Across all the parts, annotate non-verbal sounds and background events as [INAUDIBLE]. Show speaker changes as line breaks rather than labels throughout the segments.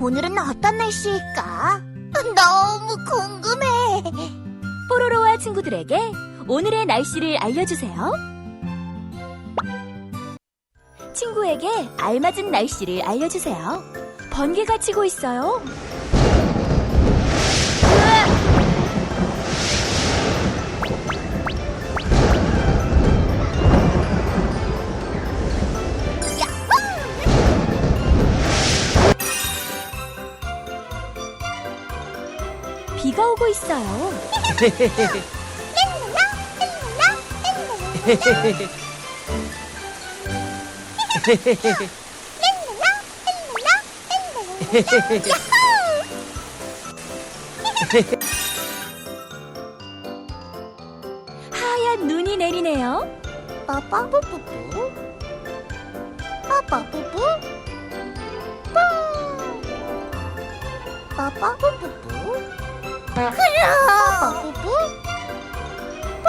오늘은 어떤 날씨일까? 너무 궁금해.
뽀로로와 친구들에게 오늘의 날씨를 알려주세요. 친구에게 알맞은 날씨를 알려주세요. 번개가 치고 있어요. 비가 오고 있어요. 하얀 눈이 내리네요.
빠빠뿌뿌뿌. 빠빠뿌뿌. 빠. 빠빠뿌뿌뿌. 빠빠뿌뿌. 빠.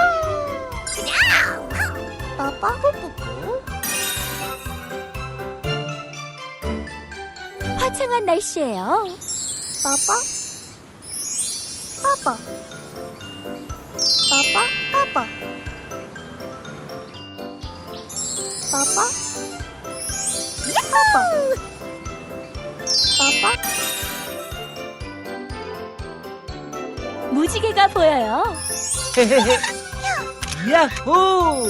빠빠뿌뿌뿌.
화창한 날씨예요.
빠빠. 빠빠. 빠빠. 빠빠. 빠빠. 빠빠.
무지개가 보여요. [LAUGHS]
야호!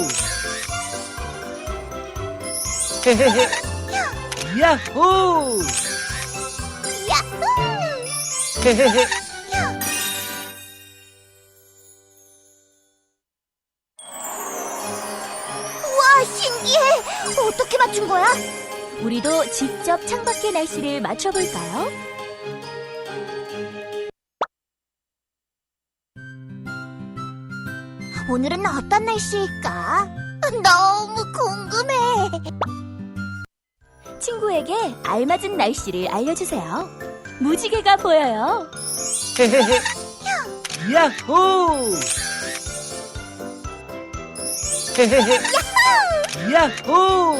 [LAUGHS] 야호!
야호! [LAUGHS] 우와, 신기해! 어떻게 맞춘 거야?
우리도 직접 창밖의 날씨를 맞춰볼까요?
오늘은 어떤 날씨일까? 너무 궁금해.
친구에게 알맞은 날씨를 알려주세요. 무지개가 보여요. [LAUGHS]
야호! [LAUGHS] 야호!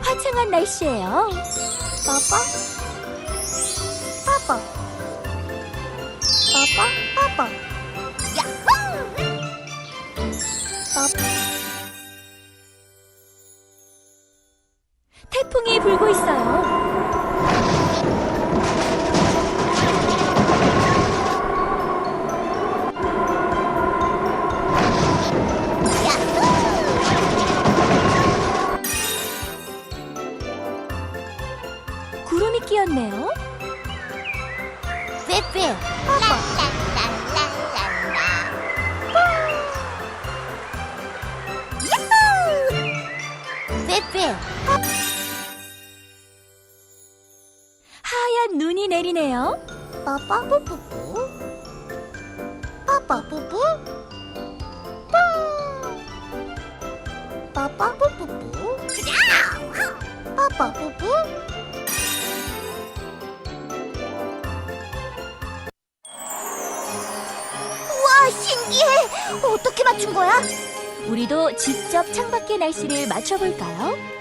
화창한 날씨예요.
빠빠.
태풍이 불고 있어요. 구름이 끼었네요.
빼빼. 야호! 빼빼.
내리네요.
빠빠뿌뿌뿌. 빠빠뿌뿌. 빠. 빠빠뿌뿌뿌. 빠빠뿌뿌. 우와, 신기해! 어떻게 맞춘 거야?
우리도 직접 창밖의 날씨를 맞춰볼까요?